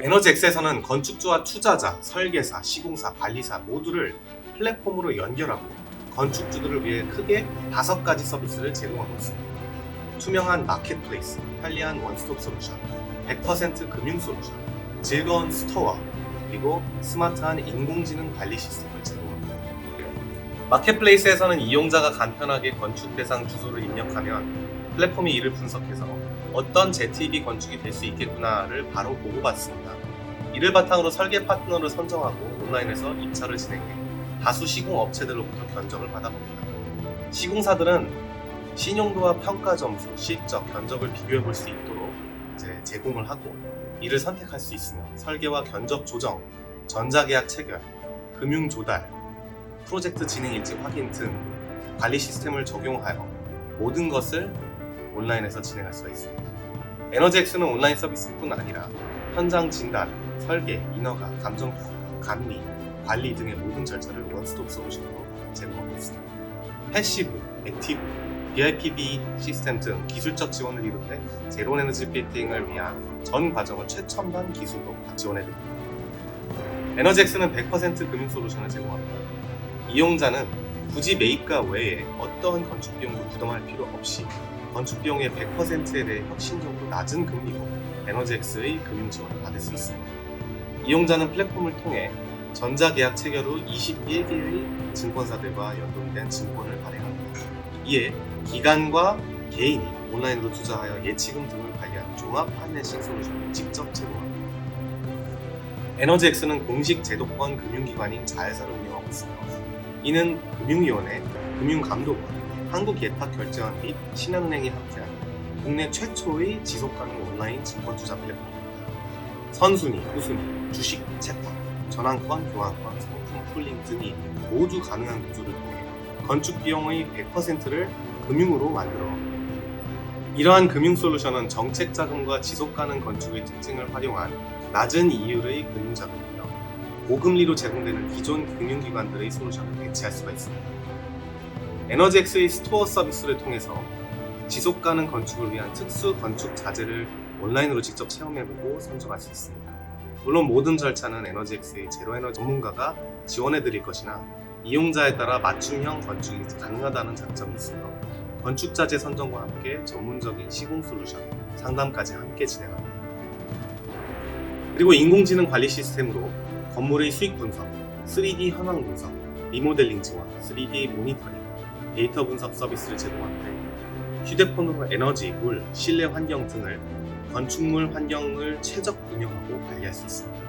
에너지엑스에서는 건축주와 투자자, 설계사, 시공사, 관리사 모두를 플랫폼으로 연결하고 건축주들을 위해 크게 다섯 가지 서비스를 제공하고 있습니다. 투명한 마켓플레이스, 편리한 원스톱 솔루션, 100% 금융 솔루션, 즐거운 스토어, 그리고 스마트한 인공지능 관리 시스템을 제공합니다. 마켓플레이스에서는 이용자가 간편하게 건축 대상 주소를 입력하면 플랫폼이 이를 분석해서 어떤 ZTB 건축이 될 수 있겠구나를 바로 보고 받습니다. 이를 바탕으로 설계 파트너를 선정하고 온라인에서 입찰을 진행해 다수 시공 업체들로부터 견적을 받아봅니다. 시공사들은 신용도와 평가 점수, 실적, 견적을 비교해 볼 수 있도록 이제 제공을 하고 이를 선택할 수 있으며 설계와 견적 조정, 전자계약 체결, 금융 조달, 프로젝트 진행 일지 확인 등 관리 시스템을 적용하여 모든 것을 온라인에서 진행할 수가 있습니다. 에너지엑스는 온라인 서비스뿐 아니라 현장 진단, 설계, 인허가, 감정 감리, 관리 등의 모든 절차를 원스톱 솔루션으로 제공하고 있습니다. 패시브, 액티브, BIPV 시스템 등 기술적 지원을 비롯해 제로 에너지 빌딩을 위한 전 과정을 최첨단 기술로 지원해 드립니다. 에너지엑스는 100% 금융 솔루션을 제공합니다. 이용자는 굳이 매입가 외에 어떠한 건축 비용도 부담할 필요 없이 건축 비용의 100%에 대해 혁신적으로 낮은 금리로 에너지엑스의 금융 지원을 받을 수 있습니다. 이용자는 플랫폼을 통해 전자계약 체결 후 21개의 증권사들과 연동된 증권을 발행합니다. 이에 기관과 개인이 온라인으로 투자하여 예치금 등을 관리하는 종합 파이낸싱 솔루션을 직접 제공합니다. 에너지엑스는 공식 제도권 금융기관인 자회사를 운영하고 있으며 이는 금융위원회, 금융감독원, 한국예탁 결제원 및 신한은행이 함께하는 국내 최초의 지속가능 온라인 증권투자 플랫폼입니다. 선순위, 후순위, 주식, 채권, 전환권, 교환권, 상품, 풀링 등이 모두 가능한 구조를 통해 건축 비용의 100%를 금융으로 만들어 이러한 금융 솔루션은 정책 자금과 지속 가능 건축의 특징을 활용한 낮은 이율의 금융 자금이며 고금리로 제공되는 기존 금융기관들의 솔루션을 대체할 수가 있습니다. 에너지엑스의 스토어 서비스를 통해서 지속 가능 건축을 위한 특수 건축 자재를 온라인으로 직접 체험해보고 선정할 수 있습니다. 물론 모든 절차는 에너지엑스의 제로에너지 전문가가 지원해드릴 것이나 이용자에 따라 맞춤형 건축이 가능하다는 장점이 있으며 건축 자재 선정과 함께 전문적인 시공 솔루션 상담까지 함께 진행합니다. 그리고 인공지능 관리 시스템으로 건물의 수익 분석, 3D 현황 분석, 리모델링 지원, 3D 모니터링, 데이터 분석 서비스를 제공하는데 휴대폰으로 에너지, 물, 실내 환경 등을 건축물 환경을 최적 운영하고 관리할 수 있습니다.